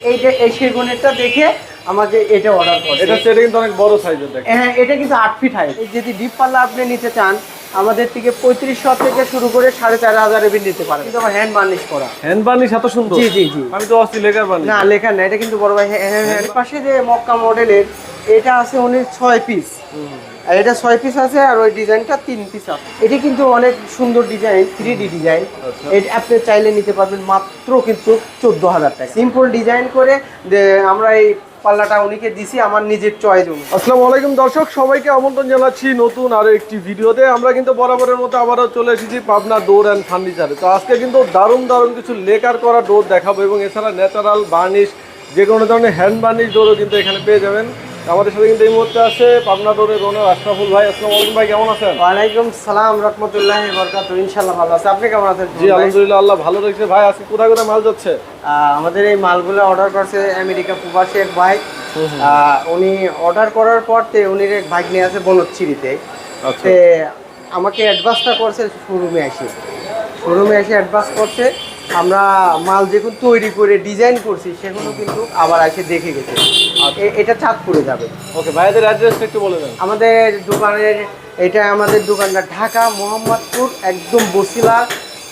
এই যে এই সেগুনেরটা দেখে আমাকে এটা অর্ডার করে এটা সেটা কিন্তু অনেক বড় সাইজের দেখেন হ্যাঁ এটা কিন্তু আট ফিট হাইট যদি ডিপ পাল্লা আপনি নিতে চান আমাদের থেকে পঁয়ত্রিশশো থেকে শুরু করে সাড়ে চার হাজার এবিল নিতে পারেন। কিন্তু আমার হ্যান্ড বার্নিশ করা। হ্যান্ড বার্নিশ এত সুন্দর? জি জি জি। আমি তো অস্থি লেকার বার্নিশ না লেখা না এটা কিন্তু বড় ভাই হ্যাঁ হ্যাঁ হ্যাঁ। পাশে যে মক্কা মডেলের এটা আছে উনি ছয় পিস আর এটা ছয় পিস আছে আর ওই ডিজাইনটা তিন পিস আছে। এটা কিন্তু অনেক সুন্দর ডিজাইন থ্রি ডি ডিজাইন। আচ্ছা। এটা আপনি চাইলে নিতে পারবেন মাত্র কিন্তু চোদ্দ হাজার টাকা। সিম্পল ডিজাইন করে আমরা এই পাল্লাটা উনিকে দিছি আমার নিজের চয়েস আসসালামু আলাইকুম দর্শক সবাইকে আমন্ত্রণ জানাচ্ছি নতুন আরও একটি ভিডিওতে। আমরা কিন্তু বরাবরের মতো আবারও চলে এসেছি পাবনা ডোর অ্যান্ড ফার্নিচারে। তো আজকে কিন্তু দারুণ দারুণ কিছু লেকার করা ডোর দেখাবো এবং এছাড়া ন্যাচারাল বার্নিশ যে কোনো ধরনের হ্যান্ড বার্নিশ ডোরও কিন্তু এখানে পেয়ে যাবেন। আমাদের সাথে কিন্তু এই মুহূর্তে আছে পাবনা ডোরের ওনার আশরাফুল ভাই। আসসালামু আলাইকুম ভাই কেমন আছেন? ওয়ালাইকুম সালাম রহমতুল্লাহ বরকাত ইনশাল্লাহ ভালো আছে। আপনি কেমন আছেন? জি আলহামদুলিল্লাহ আল্লাহ ভালো রেখেছে। ভাই আজকে কোথায় কোথায় মাল যাচ্ছে? আমাদের এই মালগুলো অর্ডার করছে আমেরিকা প্রবাসী এক ভাই। উনি অর্ডার করার পর তে উনি এক ভাই নিয়ে আছে বনচ্ছিরিতে তে আমাকে অ্যাডভান্সটা করছে শোরুমে এসে শোরুমে এসে অ্যাডভান্স করছে। আমরা মাল যেগুলো তৈরি করে ডিজাইন করছি সেগুলো কিন্তু আবার এসে দেখে গেছে। এ- এটা চাঁদপুরে যাবে। ওকে ভাইদের অ্যাড্রেসটা একটু বলে দেন। আমাদের দোকানের এটা আমাদের দোকানটা ঢাকা মোহাম্মদপুর একদম বসিলা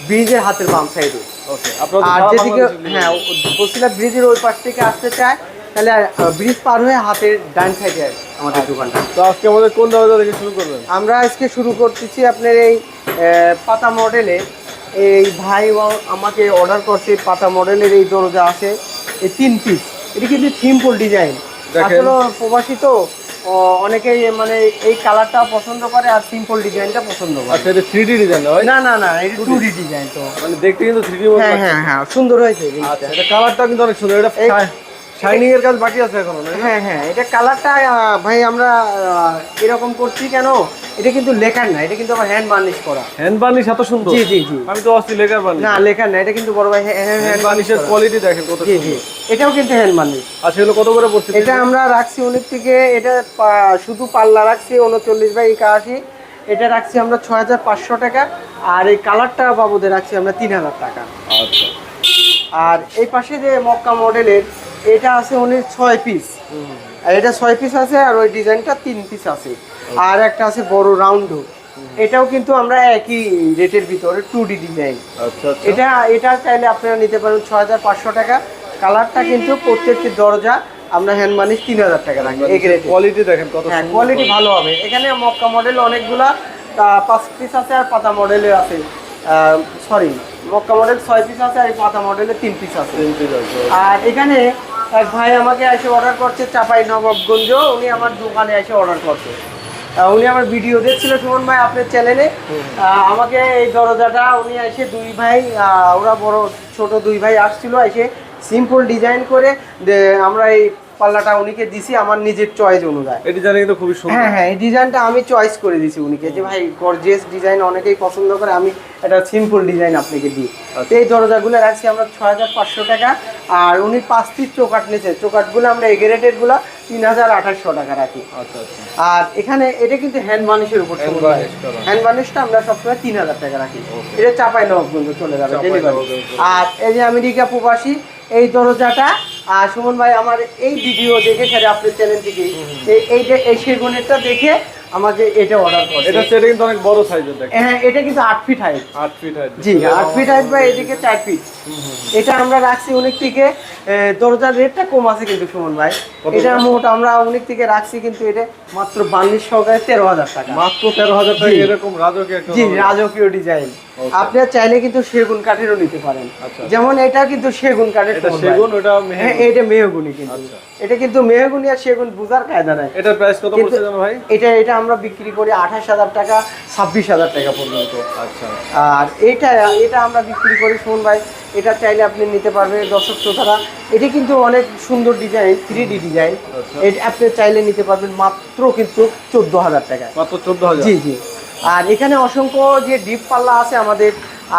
ব্রিজের হাতের বাম সাইডে ওকে আপনারা আর যেদিকে হ্যাঁ বসিলা ব্রিজের ওই পাশ থেকে আসতে চায় তাহলে ব্রিজ পার হয়ে হাতের ডান সাইডে আমাদের দোকানটা। তো আজকে আমাদের কোন দরজা থেকে শুরু করবেন? আমরা আজকে শুরু করতেছি আপনার এই পাতা মডেলে এই ভাই আমাকে অর্ডার করছে পাতা মডেলের এই দরজা আছে এই তিন পিস এটা কিন্তু সিম্পল ডিজাইন। আসলে প্রবাসী তো অনেকেই মানে এই কালারটা পছন্দ করে আর সিম্পল ডিজাইনটা পছন্দ করে। আচ্ছা এটা থ্রি ডি ডিজাইন হয় না না না এটা টু ডি ডিজাইন তো। মানে দেখতে কিন্তু থ্রি ডি হ্যাঁ হ্যাঁ হ্যাঁ সুন্দর হয়েছে। আচ্ছা এটা কালারটা কিন্তু অনেক সুন্দর। এটা শাইনিং এর কাজ বাকি আছে এখনও হ্যাঁ হ্যাঁ এটা কালারটা ভাই আমরা এরকম করছি কেন? এটা কিন্তু লেখার না এটা কিন্তু আমার হ্যান্ড বার্নিশ করা। হ্যান্ড বার্নিশ এত সুন্দর? জি জি জি। আমি তো অস্থি লেকার বার্নিশ না লেখার না এটা কিন্তু বড় ভাই হ্যান্ড বার্নিশের কোয়ালিটি দেখেন কত জি জি এটাও কিন্তু হ্যান্ড বার্নিশ আচ্ছা এগুলো কত করে পড়ছে এটা আমরা রাখছি অনেক থেকে এটা শুধু পাল্লা রাখছি উনচল্লিশ বাই একাশি। এটা রাখছি আমরা ছয় হাজার পাঁচশো টাকা আর এই কালারটা বাবুদের রাখছি আমরা তিন হাজার টাকা। আচ্ছা। আর এই পাশে যে মক্কা মডেলের এটা আছে উনি ছয় পিস আর এটা ছয় পিস আছে আর ওই ডিজাইনটা তিন পিস আছে। আর একটা আছে বড় রাউন্ড এটাও কিন্তু আমরা একই রেটের ভিতরে টু ডি ডিজাইন এটা এটা চাইলে আপনারা নিতে পারেন ছয় হাজার পাঁচশো টাকা। কালারটা কিন্তু প্রত্যেকটি দরজা আমরা হ্যান্ড মানিস তিন হাজার টাকা রাখি এক রেটে। কোয়ালিটি দেখেন কত হ্যাঁ কোয়ালিটি ভালো হবে। এখানে মক্কা মডেল অনেকগুলা পাঁচ পিস আছে আর পাতা মডেলের আছে। সরি মক্কা মডেল ছয় পিস আছে আর পাতা মডেলের তিন পিস আছে। তিন piece আছে। আর এখানে এক ভাই আমাকে এসে অর্ডার করছে চাপাই নবাবগঞ্জ উনি আমার দোকানে এসে অর্ডার করছে। উনি আমার ভিডিও দেখছিল সুমন ভাই আপনার চ্যানেলে আমাকে এই দরজাটা উনি এসে দুই ভাই ওরা বড় ছোট দুই ভাই আসছিল এসে সিম্পল ডিজাইন করে আমরা এই পাল্লাটা উনিকে দিছি আমার নিজের চয়েস অনুযায়ী। এই ডিজাইন কিন্তু খুবই সুন্দর। হ্যাঁ হ্যাঁ এই ডিজাইনটা আমি চয়েস করে দিছি উনিকে যে ভাই গর্জিয়াস ডিজাইন অনেকেই পছন্দ করে আমি একটা সিম্পল ডিজাইন আপনাকে দিই। তো এই দরজাগুলো রাখছি আমরা ছয় হাজার পাঁচশো টাকা আর উনি পাঁচ পিস চোকাট নিয়েছে। চোকাটগুলো আমরা এগ্রেটেডগুলো তিন হাজার আঠাশশো টাকা রাখি। আচ্ছা আচ্ছা। আর এখানে এটা কিন্তু হ্যান্ড বানিশের উপর হ্যান্ড বানিশটা আমরা সবসময় তিন হাজার টাকা রাখি। এটা চাপাই নবাবগঞ্জ চলে যাবে ডেলিভারি আর এই যে আমেরিকা প্রবাসী এই দরজাটা। আর সুমন ভাই আমার এই ভিডিও দেখে স্যার আপনার চ্যানেল থেকে এই যে এই সেগুনেরটা দেখে আমাকে এটা অর্ডার করছে। এটা সেটা কিন্তু অনেক বড় সাইজের দেখেন হ্যাঁ এটা কিন্তু আট ফিট হাইট আট ফিট হাইট জি আট ফিট হাইট বা এদিকে চার ফিট এটা আমরা রাখছি অনেক থেকে দরজার রেটটা কম আছে কিন্তু সুমন ভাই। এটা মোট আমরা অনেক থেকে রাখছি কিন্তু এটা মাত্র বান্নিশ সহকারে তেরো হাজার টাকা। মাত্র তেরো হাজার টাকা এরকম রাজকীয় একটা জি রাজকীয় ডিজাইন. আপনারা চাইলে কিন্তু সেগুন কাঠেরও নিতে পারেন। আচ্ছা। যেমন এটা কিন্তু সেগুন কাঠের এটা সেগুন ওটা হ্যাঁ এটা মেহগুনি কিন্তু। আচ্ছা। এটা কিন্তু মেহগুনি আর সেগুন বুঝার কায়দা নাই। এটার প্রাইস কত জানো ভাই? এটা এটা আমরা বিক্রি করি আঠাশ হাজার টাকা ছাব্বিশ হাজার টাকা পর্যন্ত। আচ্ছা। আর এটা এটা আমরা বিক্রি করি শুনুন ভাই এটা চাইলে আপনি নিতে পারবেন দর্শক শ্রোতারা। এটা কিন্তু অনেক সুন্দর ডিজাইন থ্রি ডি ডিজাইন। এটা আপনি চাইলে নিতে পারবেন মাত্র কিন্তু চোদ্দ হাজার টাকা মাত্র চোদ্দ হাজার? জি জি। আর এখানে অসংখ্য যে ডিপ পাল্লা আছে আমাদের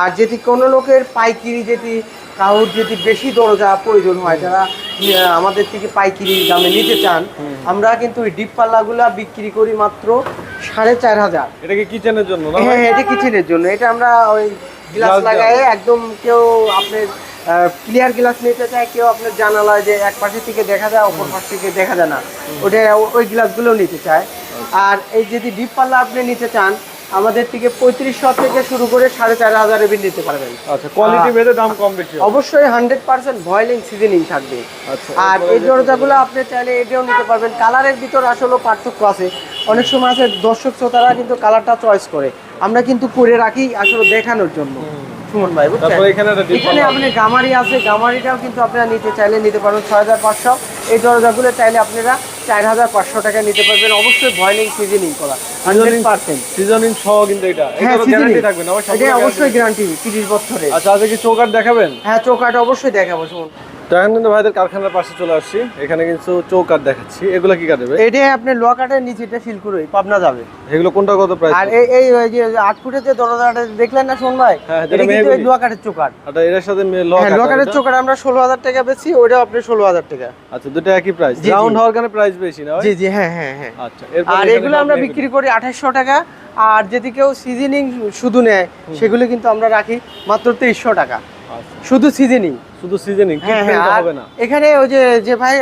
আর যদি কোনো লোকের পাইকিরি যদি কারোর যদি বেশি দরজা প্রয়োজন হয় যারা আমাদের থেকে পাইকিরি দামে নিতে চান আমরা কিন্তু ওই ডিপ পাল্লাগুলা বিক্রি করি মাত্র সাড়ে চার হাজার। এটা কি কিচেনের জন্য হ্যাঁ এটা কিচেনের জন্য। এটা আমরা ওই গ্লাস লাগায় একদম কেউ আপনার ক্লিয়ার গ্লাস নিতে চায় কেউ আপনার জানালায় যে এক পাশে থেকে দেখা যায় অপর পাশ থেকে দেখা যায় না। ওটা ওই গ্লাসগুলো নিতে চায়। আর এই যদি ডিপ পাল্লা আপনি নিতে চান আমাদের থেকে পঁয়ত্রিশশো থেকে শুরু করে সাড়ে চার হাজার এবির নিতে পারবেন। আচ্ছা কোয়ালিটি ভেদে দাম কম বেশি অবশ্যই হান্ড্রেড পার্সেন্ট ভয়েলিং সিজনিং থাকবে। আচ্ছা আর এই দরজাগুলো আপনি চাইলে এটাও নিতে পারবেন। কালারের ভিতর আসলে পার্থক্য আছে। অনেক সময় আছে দর্শক শ্রোতারা কিন্তু কালারটা চয়েস করে। আমরা কিন্তু করে রাখি আসলে দেখানোর জন্য। সুমন ভাই বুঝছেন? এখানে এখানে আপনি গামারি আছে গামারিটাও কিন্তু আপনারা নিতে চাইলে নিতে পারবেন ছয় হাজার পাঁচশো। এই দরজাগুলো চাইলে আপনারা চার হাজার পাঁচশো টাকা নিতে পারবেন। অবশ্যই ভয়েলিং সিজনিং করা হান্ড্রেড পার্সেন্ট সিজনিং সহ কিন্তু এটা। হ্যাঁ গ্যারান্টি থাকবে না এটা অবশ্যই গ্যারান্টি তিরিশ বছরে আচ্ছা আজকে কি চৌকাট দেখাবেন? হ্যাঁ চৌকাটা অবশ্যই দেখাবো সুমন তো এখন কিন্তু ভাইদের কারখানার পাশে চলে আসছি। এখানে কিন্তু চৌকাট দেখাচ্ছি। এগুলো কি কাটবে এটা আপনি লোয়াকাটের নিচেটা শিলকুড়ি পাবনা যাবে। এগুলো কোনটা কত প্রাইস আর এই এই ওই যে আট ফুটের যে দরজাটা দেখলেন না শোন ভাই? হ্যাঁ, এটা কিন্তু এই লোয়াকাটের চোকার আচ্ছা এর সাথে মে- লক হ্যাঁ আছে লোয়াকাটের এটা? চোকার আমরা ষোলো হাজার টাকা বেচি ওইটাও আপনি ষোলো হাজার টাকা। আচ্ছা দুটো একই প্রাইস। রাউন্ড হওয়ার কারণে প্রাইস বেশি না? জি জি হ্যাঁ হ্যাঁ হ্যাঁ। আচ্ছা আর এগুলো আমরা বিক্রি করি আঠাশশো টাকা আর যদি কেউ সিজনিং শুধু নেয় সেগুলো কিন্তু আমরা রাখি মাত্র তেইশশো টাকা। শুধু সিজনিং। শুধু সিজনিং হ্যাঁ হ্যাঁ হবে না। এখানে ওই যে যে ভাই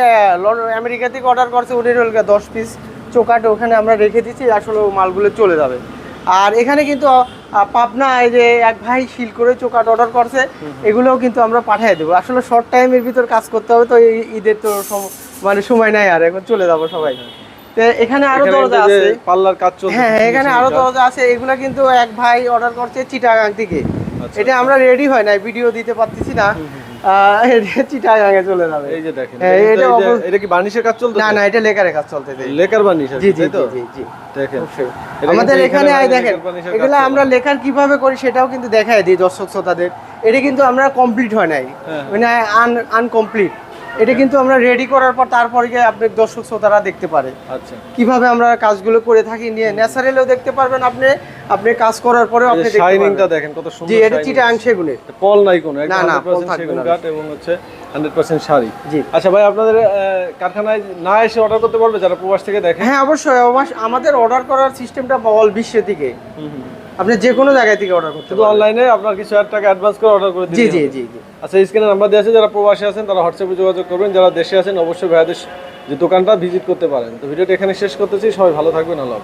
আমেরিকা থেকে অর্ডার করছে উনি হল দশ পিস চোকাট ওখানে আমরা রেখে দিচ্ছি আসলে মালগুলো চলে যাবে। আর এখানে কিন্তু পাবনা এই যে এক ভাই শিল করে চোকাট অর্ডার করছে এগুলোও কিন্তু আমরা পাঠিয়ে দেবো। আসলে শর্ট টাইমের ভিতর কাজ করতে হবে তো ঈদের তো মানে সময় নাই আর এখন চলে যাব সবাই। এখানে আরও দরজা আছে। পাল্লার কাজ চলছে হ্যাঁ এখানে আরও দরজা আছে এগুলা কিন্তু এক ভাই অর্ডার করছে চিটাগাং থেকে। এটা আমরা রেডি হয় না ভিডিও দিতে পারতেছি না। আহ, চিটাগাঙে চলে যাবে। এই যে দেখেন হ্যাঁ, এটা কি কাজ না না এটা লেকারের কাজ চলতে দেয় লেকার বার্নিশ জি জি জি জি জি। দেখেন। আমাদের এখানে দেখেন এগুলো। আমরা লেখার কীভাবে করি সেটাও কিন্তু দেখায় দিই দর্শক শ্রোতাদের এটা কিন্তু আমরা কমপ্লিট হয় নাই। হ্যাঁ। মানে আনকমপ্লিট এটা কিন্তু আমরা রেডি করার পর তারপরে গিয়ে আপনার দর্শক শ্রোতারা দেখতে পারে। আচ্ছা। কীভাবে আমরা কাজগুলো করে থাকি নিয়ে ন্যাচারালিও দেখতে পারবেন আপনি। আপনি কাজ করার পরেও আপনি দেখতে শাইনিংটা দেখেন কত সুন্দর জি এটা। চিটাং সেগুনের পল নাই কোনো না, না, পল 100% থাকবে না। এবং হচ্ছে 100% শাড়ি। জি। আচ্ছা ভাই আপনাদের কারখানায় না এসে অর্ডার করতে পারবে? যারা প্রবাস থেকে দেখে হ্যাঁ অবশ্যই অবশ্য আমাদের অর্ডার করার সিস্টেমটা অল বিশ্ব থেকে আপনি যে কোনো জায়গা থেকে অর্ডার করতে শুধু অনলাইনে আপনার কিছু হাজার টাকা অ্যাডভান্স করে অর্ডার করে জি জি জি জি। আচ্ছা স্ক্রিনে নাম্বার দেওয়া আছে যারা প্রবাসী আছেন তারা হোয়াটসঅ্যাপে যোগাযোগ করবেন। যারা দেশে আছেন অবশ্যই ভাইয়াদের যে দোকানটা ভিজিট করতে পারেন। তো ভিডিওটা এখানে শেষ করতেছি সবাই ভালো থাকবেন আল্লাহ।